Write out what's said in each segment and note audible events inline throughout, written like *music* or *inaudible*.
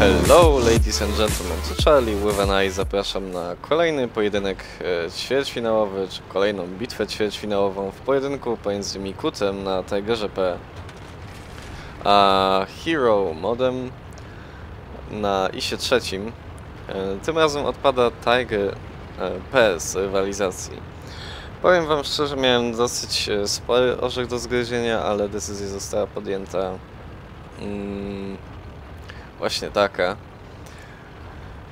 Hello ladies and gentlemen, to Charlie with an Eye. Zapraszam na kolejny pojedynek e, ćwierćfinałowy, czy kolejną bitwę ćwierćfinałową w pojedynku pomiędzy Mikutem na Tigerze P a Hero modem na ISie trzecim. E, Tym razem odpada Tiger e, P z rywalizacji. Powiem wam szczerze, miałem dosyć spory orzech do zgryzienia, ale decyzja została podjęta mm, właśnie taka.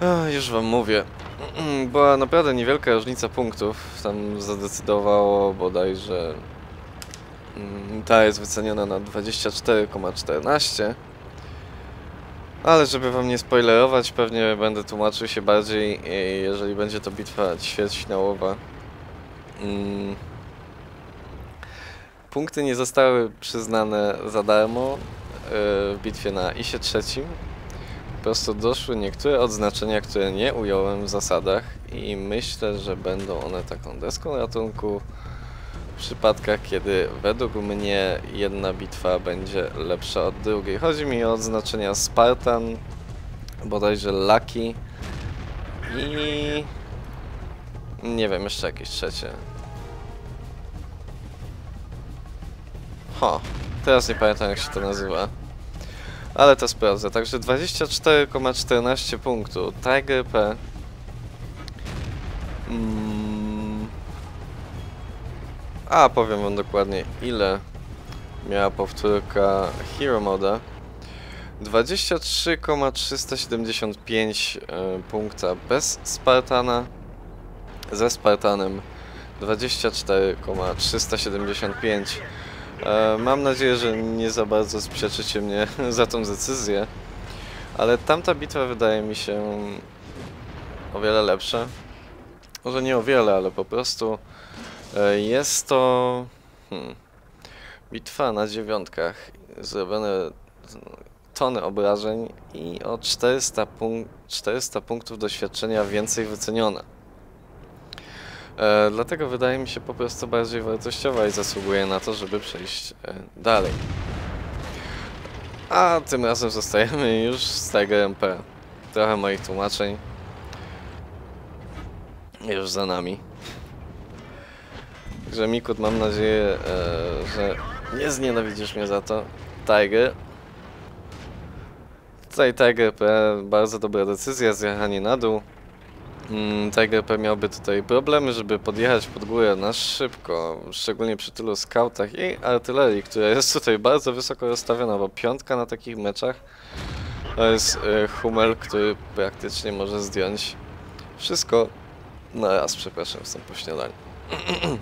Ach, już wam mówię. Była naprawdę niewielka różnica punktów. Tam zadecydowało bodajże. mm, Ta jest wyceniona na 24,14. Ale żeby wam nie spoilerować, pewnie będę tłumaczył się bardziej, e, jeżeli będzie to bitwa ćwierćfinałowa. Mm. Punkty nie zostały przyznane za darmo e, w bitwie na ISie trzecim. Po prostu doszły niektóre odznaczenia, które nie ująłem w zasadach i myślę, że będą one taką deską ratunku w przypadkach, kiedy według mnie jedna bitwa będzie lepsza od drugiej. Chodzi mi o odznaczenia Spartan, bodajże Lucky i nie wiem, jeszcze jakieś trzecie. Ho, teraz nie pamiętam jak się to nazywa. Ale to sprawdzę. Także 24,14 punktu. Tiger P. Mm. A, powiem wam dokładnie ile miała powtórka Hero Moda. 23,375 e, punkta bez Spartana. Ze Spartanem 24,375. E, Mam nadzieję, że nie za bardzo sprzeczycie mnie *laughs* za tą decyzję, ale tamta bitwa wydaje mi się o wiele lepsza. Może nie o wiele, ale po prostu e, jest to hmm, bitwa na dziewiątkach. Zrobione tony obrażeń i o 400, punk 400 punktów doświadczenia więcej wycenione. E, dlatego wydaje mi się po prostu bardziej wartościowa i zasługuje na to, żeby przejść e, dalej. A tym razem zostajemy już z Tiger MP. Trochę moich tłumaczeń. Już za nami. Także Mikut, mam nadzieję, e, że nie znienawidzisz mnie za to. Tiger. Tutaj Tiger. Bardzo dobra decyzja, zjechanie na dół. Mm, Tiger P miałby tutaj problemy, żeby podjechać pod górę na szybko, szczególnie przy tylu skautach i artylerii, która jest tutaj bardzo wysoko rozstawiona, bo piątka na takich meczach to jest e, Hummel, który praktycznie może zdjąć wszystko na raz, przepraszam, jestem po śniadaniu. *clears throat*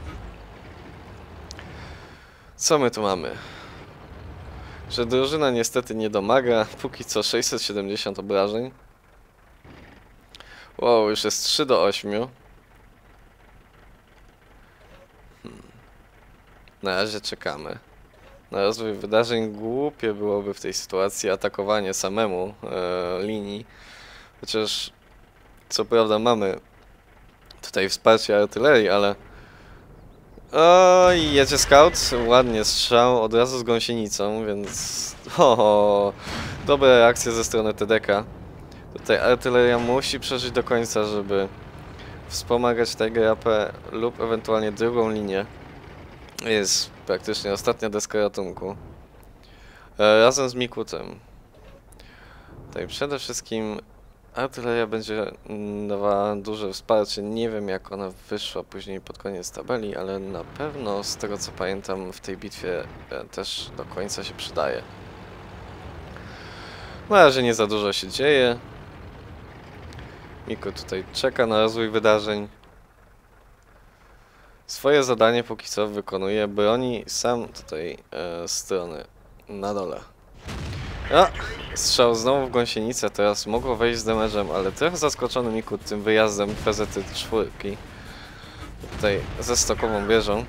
Co my tu mamy? Że drużyna niestety nie domaga, póki co 670 obrażeń. Wow, już jest 3 do 8. Hmm. Na razie czekamy. Na rozwój wydarzeń głupie byłoby w tej sytuacji atakowanie samemu e, linii. Chociaż co prawda mamy tutaj wsparcie artylerii, ale... O, jedzie scout, ładnie strzał, od razu z gąsienicą, więc... O, dobre reakcje ze strony TDK. Tutaj artyleria musi przeżyć do końca, żeby wspomagać Tiger AP lub ewentualnie drugą linię. Jest praktycznie ostatnia deska ratunku. E, razem z Mikutem. Tutaj przede wszystkim artyleria będzie dawała duże wsparcie. Nie wiem jak ona wyszła później pod koniec tabeli, ale na pewno z tego co pamiętam w tej bitwie e, też do końca się przydaje. Na razie nie za dużo się dzieje. Miko tutaj czeka na rozwój wydarzeń. Swoje zadanie póki co wykonuje, broni sam tutaj e, strony na dole. A, strzał znowu w gąsienicę, teraz mogło wejść z damage'em, ale trochę zaskoczony Miku tym wyjazdem PZT czwórki. Tutaj ze stokową wieżą.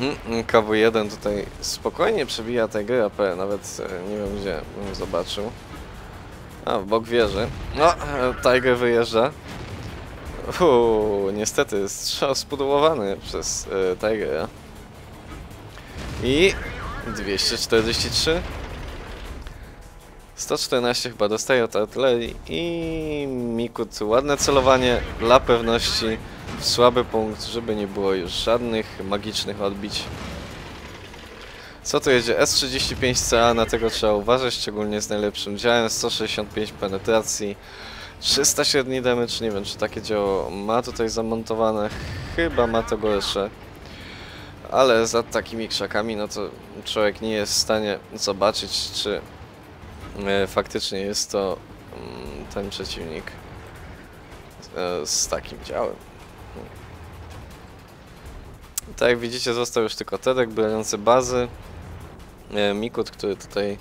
Mm, KW1 tutaj spokojnie przebija grę AP, nawet e, nie wiem gdzie bym zobaczył. A, w bok wieży. No, Tiger wyjeżdża. Uuu, niestety strzał spudłowany przez e, Tigera. I 243. 114 chyba dostaje od artylerii i Mikut ładne celowanie dla pewności słaby punkt, żeby nie było już żadnych magicznych odbić. Co tu jedzie? S35CA, na tego trzeba uważać, szczególnie z najlepszym działem, 165 penetracji, 300 średni damage, nie wiem czy takie dzieło ma tutaj zamontowane, chyba ma to gorsze. Ale za takimi krzakami, no to człowiek nie jest w stanie zobaczyć, czy e, faktycznie jest to mm, ten przeciwnik e, z takim działem. Tak jak widzicie został już tylko Tedek broniący bazy. E, Mikut, który tutaj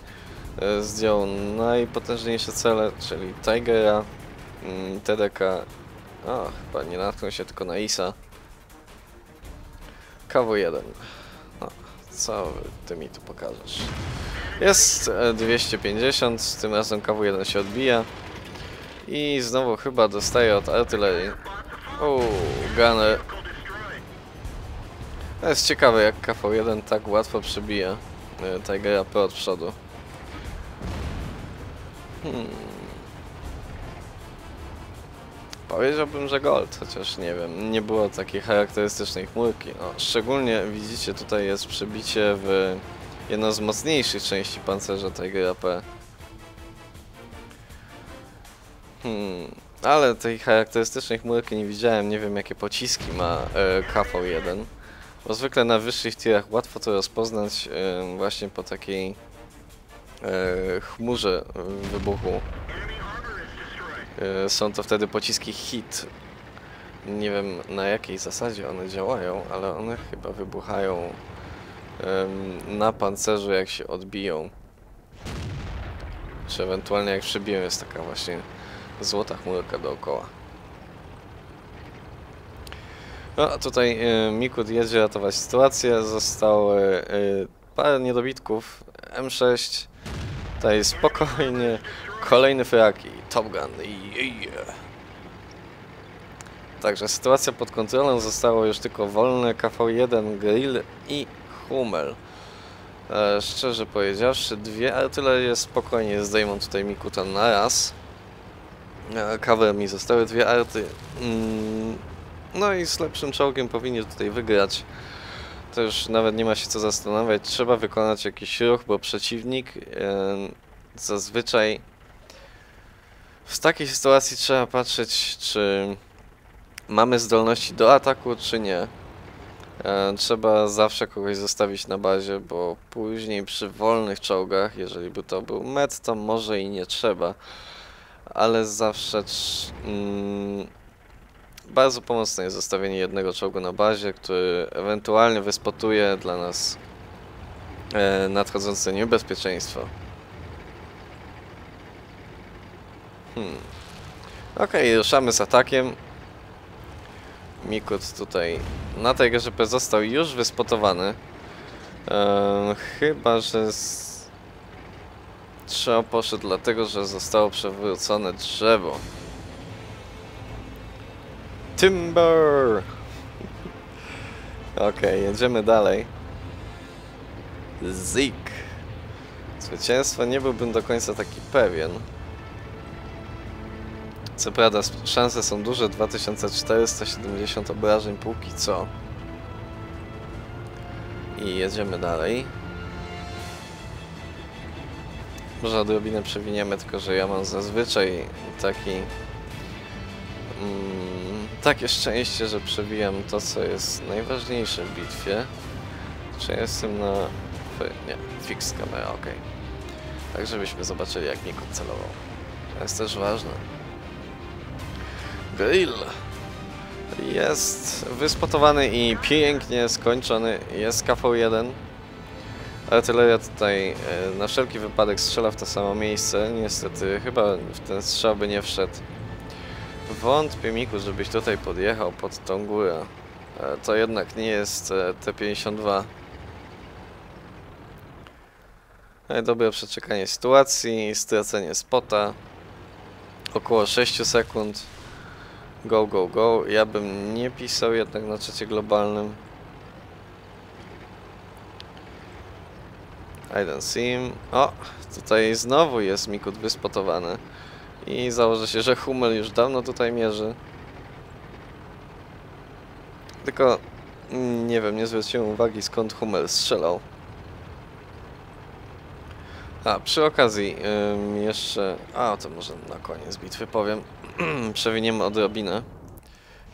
e, zdjął najpotężniejsze cele, czyli Tigera, mm, Tedeka, o chyba nie natknął się tylko na Isa. KW1. O, co ty mi tu pokażesz? Jest e, 250, tym razem KW1 się odbija. I znowu chyba dostaje od artylerii. Uuu, gunner. To jest ciekawe jak KV1 tak łatwo przebija e, Tigera Pro od przodu. Hmm. Powiedziałbym, że gold, chociaż nie wiem, nie było takiej charakterystycznej chmurki. O, szczególnie widzicie tutaj jest przebicie w jedną z mocniejszych części pancerza Tigera P. Hmm. Ale tej charakterystycznej chmurki nie widziałem, nie wiem jakie pociski ma e, KV1. Bo zwykle na wyższych tierach łatwo to rozpoznać e, właśnie po takiej e, chmurze wybuchu. E, są to wtedy pociski hit. Nie wiem na jakiej zasadzie one działają, ale one chyba wybuchają na pancerzu jak się odbiją. Czy ewentualnie jak przebiją jest taka właśnie złota chmurka dookoła. No, tutaj y, Mikut jedzie ratować sytuację. Zostało y, parę niedobitków. M6. Tutaj spokojnie. Kolejny frag i Top Gun. Yeah. Także sytuacja pod kontrolą. Zostało już tylko wolne KV-1, Grill i Hummel. E, szczerze powiedziawszy, dwie artylerie spokojnie zdejmą tutaj Mikuta na raz. E, Cover mi zostały dwie arty. Mm, no i z lepszym czołgiem powinien tutaj wygrać. Już nawet nie ma się co zastanawiać. Trzeba wykonać jakiś ruch, bo przeciwnik zazwyczaj w takiej sytuacji trzeba patrzeć, czy mamy zdolności do ataku, czy nie. Trzeba zawsze kogoś zostawić na bazie, bo później przy wolnych czołgach, jeżeli by to był met, to może i nie trzeba. Ale zawsze mm, bardzo pomocne jest zostawienie jednego czołgu na bazie, który ewentualnie wyspotuje dla nas e, nadchodzące niebezpieczeństwo. Hmm. Okej, ruszamy z atakiem. Mikut tutaj na tej GRP został już wyspotowany. Ehm, chyba, że z... Trzeba poszedł dlatego, że zostało przewrócone drzewo. Timber! Okej, jedziemy dalej. Zik. Zwycięstwa nie byłbym do końca taki pewien. Co prawda szanse są duże, 2470 obrażeń póki co. I jedziemy dalej. Może odrobinę przewiniemy, tylko że ja mam zazwyczaj taki... Mm, takie szczęście, że przewijam to, co jest najważniejsze w bitwie. Czy jestem na... Nie, fix kamera, ok. Tak, żebyśmy zobaczyli, jak Mikot celował. To jest też ważne. Grill jest wyspotowany i pięknie skończony. Jest KV-1. Artyleria tutaj e, na wszelki wypadek strzela w to samo miejsce. Niestety chyba w ten strzał by nie wszedł. Wątpię Miku, żebyś tutaj podjechał pod tą górę. E, To jednak nie jest e, T-52. E, Dobre przeczekanie sytuacji, stracenie spota. Około 6 sekund. Go, go, go. Ja bym nie pisał jednak na czacie globalnym. Hide and sim. O, tutaj znowu jest Mikut wyspotowany. I założę się, że Hummel już dawno tutaj mierzy. Tylko mm, nie wiem, nie zwróciłem uwagi skąd Hummel strzelał. A, przy okazji ym, jeszcze... A, to może na koniec bitwy powiem. *clears throat* Przewiniemy odrobinę.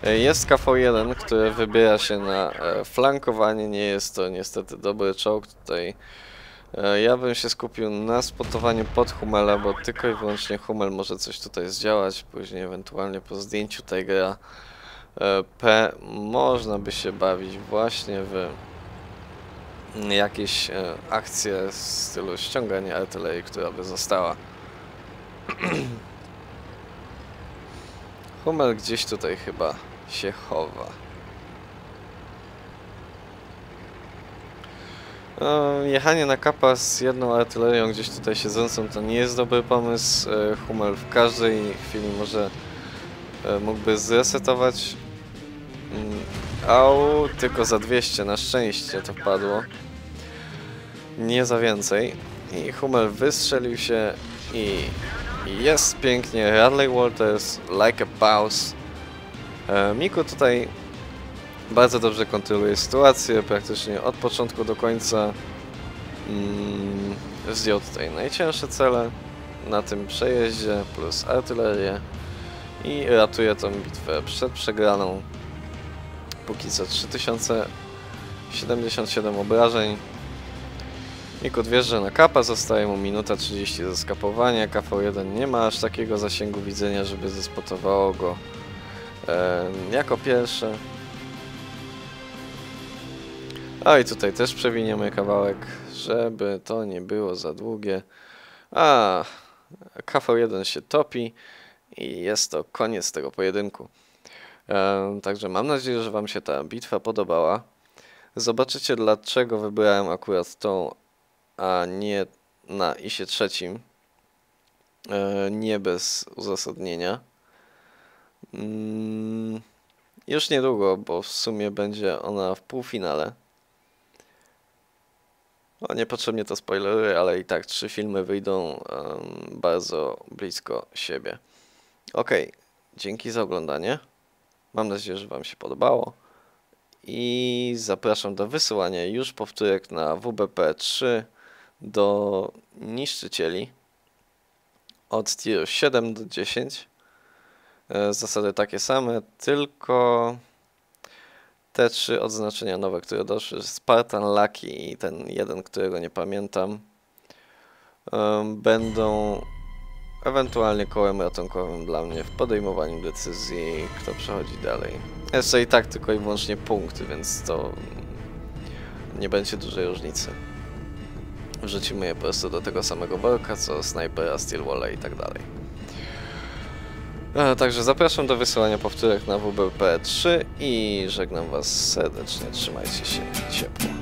Jest KV-1, który wybiera się na e, flankowanie. Nie jest to niestety dobry czołg tutaj. E, Ja bym się skupił na spotowaniu pod Hummela, bo tylko i wyłącznie Hummel może coś tutaj zdziałać. Później ewentualnie po zdjęciu Tigera e, P można by się bawić właśnie w jakieś e, akcje w stylu ściągania artylerii, która by została. *clears throat* Hummel gdzieś tutaj chyba się chowa. Jechanie na kapa z jedną artylerią gdzieś tutaj siedzącą to nie jest dobry pomysł. E, Hummel w każdej chwili może e, mógłby zresetować. Mm, Au, tylko za 200 na szczęście to wpadło. Nie za więcej. I Hummel wystrzelił się i i jest pięknie. Radley Walters, like a boss. E, Miku tutaj bardzo dobrze kontroluje sytuację, praktycznie od początku do końca. Mm, zdjął tutaj najcięższe cele na tym przejeździe, plus artylerię i ratuje tą bitwę przed przegraną. Póki co 3077 obrażeń. Mikut wjeżdża na kapa, zostaje mu minuta 30 do skapowania. KV1 nie ma aż takiego zasięgu widzenia, żeby zespotowało go e, jako pierwsze. A i tutaj też przewiniemy kawałek, żeby to nie było za długie. A, KV1 się topi i jest to koniec tego pojedynku. E, także mam nadzieję, że Wam się ta bitwa podobała. Zobaczycie dlaczego wybrałem akurat tą, a nie na isie trzecim. E, nie bez uzasadnienia. Mm, już niedługo, bo w sumie będzie ona w półfinale. No, niepotrzebnie to spoilery, ale i tak trzy filmy wyjdą em, bardzo blisko siebie. Ok, dzięki za oglądanie. Mam nadzieję, że Wam się podobało. I zapraszam do wysyłania już powtórek na WBP 3 do niszczycieli od tier 7 do 10. E, Zasady takie same, tylko te trzy odznaczenia nowe, które doszły, Spartan, Lucky i ten jeden, którego nie pamiętam, em, będą ewentualnie kołem ratunkowym dla mnie w podejmowaniu decyzji, kto przechodzi dalej. Jeszcze i tak tylko i wyłącznie punkty, więc to nie będzie dużej różnicy. Wrzucimy je po prostu do tego samego worka, co Snipera, Steelwalla i tak dalej. E, Także zapraszam do wysyłania powtórek na WBP3 i żegnam Was serdecznie. Trzymajcie się ciepło.